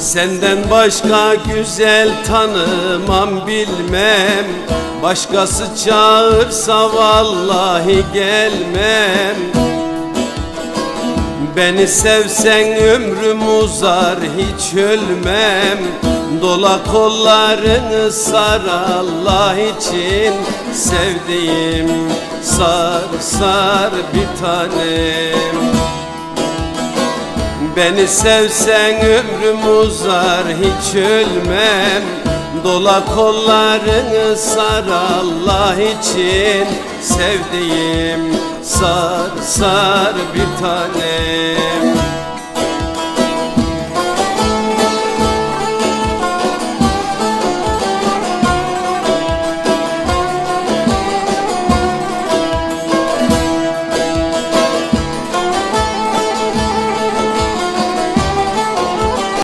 Senden başka güzel tanımam bilmem. Başkası çağırsa vallahi gelmem. Beni sevsen ömrüm uzar hiç ölmem. Dola kollarını sar Allah için. Sevdiğim sar sar bir tanem Beni sevsen ömrüm uzar hiç ölmem. Dola kollarını sar Allah için. Sevdiğim sar sar bir tanem